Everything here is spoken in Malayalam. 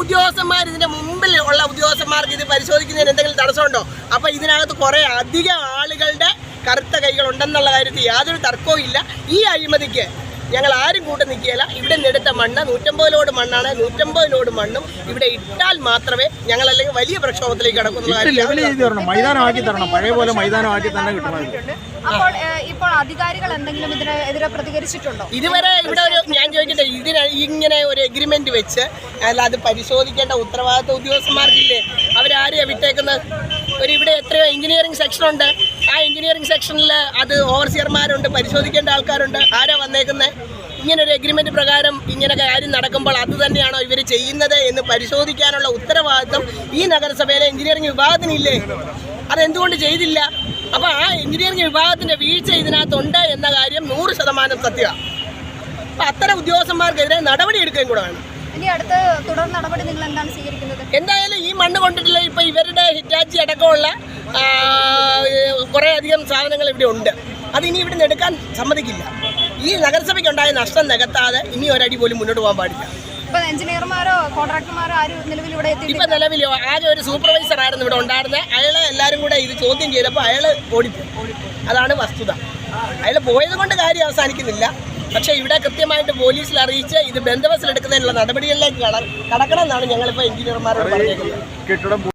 ഉദ്യോഗസ്ഥന്മാർ ഇതിന്റെ മുമ്പിൽ ഉള്ള ഉദ്യോഗസ്ഥന്മാർക്ക് ഇത് പരിശോധിക്കുന്നതിന് എന്തെങ്കിലും തടസ്സമുണ്ടോ? അപ്പൊ ഇതിനകത്ത് കുറെ അധികം ആളുകളുടെ കറുത്ത കൈകൾ ഉണ്ടെന്നുള്ള കാര്യത്തിൽ യാതൊരു തർക്കവും ഇല്ല. ഈ അഴിമതിക്ക് ഞങ്ങൾ ആരും കൂട്ടം നിൽക്കുകയില്ല. ഇവിടെ നിന്നെടുത്ത മണ്ണ് നൂറ്റമ്പത് ലോഡ് മണ്ണാണ്. നൂറ്റമ്പത് ലോഡ് മണ്ണും ഇവിടെ ഇട്ടാൽ മാത്രമേ ഞങ്ങൾ അല്ലെങ്കിൽ വലിയ പ്രക്ഷോഭത്തിലേക്ക് കടക്കുന്ന ലെവൽ ചെയ്ത് തരണം. മൈതാനമാക്കി തരണം. പഴയ പോലെ മൈതാനമാക്കി തന്നെ കിട്ടണം ഇത്. അപ്പോൾ ഇപ്പോൾ അധികാരികൾ എന്തെങ്കിലും ഇതിനെതിരെ പ്രതികരിച്ചിട്ടുണ്ടോ? ഇതുവരെ ഇവിടെ ഒരു ഞാൻ ചോദിക്കട്ടെ ഇതിന് ഇങ്ങനെ ഒരു എഗ്രിമെന്റ് വെച്ച് അത് പരിശോധിക്കേണ്ട ഉത്തരവാദിത്ത ഉദ്യോഗസ്ഥന്മാർക്കില്ലേ? അവരാരെയാണ് വിട്ടേക്കുന്നത്? ഒരു ഇവിടെ എത്രയോ എഞ്ചിനീയറിംഗ് സെക്ഷനുണ്ട് ആ എഞ്ചിനീയറിംഗ് സെക്ഷനിൽ അത് ഓവർസിയർമാരുണ്ട് പരിശോധിക്കേണ്ട ആൾക്കാരുണ്ട്. ആരാ വന്നേക്കുന്നത് ഇങ്ങനൊരു എഗ്രിമെന്റ് പ്രകാരം ഇങ്ങനെ കാര്യം നടക്കുമ്പോൾ അത് തന്നെയാണോ ഇവർ ചെയ്യുന്നത് എന്ന് പരിശോധിക്കാനുള്ള ഉത്തരവാദിത്വം ഈ നഗരസഭയിലെ എഞ്ചിനീയറിംഗ് വിഭാഗത്തിനില്ലേ? അതെന്തുകൊണ്ട് ചെയ്തില്ല? അപ്പോൾ ആ എഞ്ചിനീയറിംഗ് വിഭാഗത്തിന്റെ വീഴ്ച ഇതിനകത്തുണ്ട് എന്ന കാര്യം നൂറ് ശതമാനം സത്യമാണ് അപ്പൊ അത്തരം ഉദ്യോഗസ്ഥന്മാർക്കെതിരെ നടപടി എടുക്കുകയും കൂടെ വേണം. എന്തായാലും ഈ മണ്ണ് കൊണ്ടിട്ടില്ല ഇപ്പൊ ഇവരുടെ ഹിറ്റാച്ചി അടക്കമുള്ള കുറെ അധികം സാധനങ്ങൾ ഇവിടെ ഉണ്ട്. അത് ഇനി ഇവിടെ നിന്ന് എടുക്കാൻ സമ്മതിക്കില്ല. ഈ നഗരസഭയ്ക്ക് ഉണ്ടായ നഷ്ടം നികത്താതെ ഇനി ഒരടി പോലും മുന്നോട്ട് പോകാൻ പാടില്ല. ഇപ്പൊ എഞ്ചിനീയർമാരോ കോൺട്രാക്ടർമാരോ ആരും നിലവിൽ ഇവിടെ ഇപ്പൊ നിലവിൽ ആകെ ഒരു സൂപ്പർവൈസർ ആയിരുന്നു ഇവിടെ ഉണ്ടായിരുന്നത് അയാളെ എല്ലാവരും കൂടെ ഇത് ചോദ്യം ചെയ്തപ്പോൾ അയാൾ ഓടിപ്പോയി. അതാണ് വസ്തുത. അയാൾ പോയത് കൊണ്ട് കാര്യം അവസാനിക്കുന്നില്ല. പക്ഷേ ഇവിടെ കൃത്യമായിട്ട് പോലീസിൽ അറിയിച്ച് ഇത് ബന്ധവസിലെടുക്കുന്നതിനുള്ള നടപടികളിലേക്ക് കട- കടക്കണം എന്നാണ് ഞങ്ങളിപ്പോൾ എഞ്ചിനീയർമാരോട് പറഞ്ഞേക്കുന്നത്.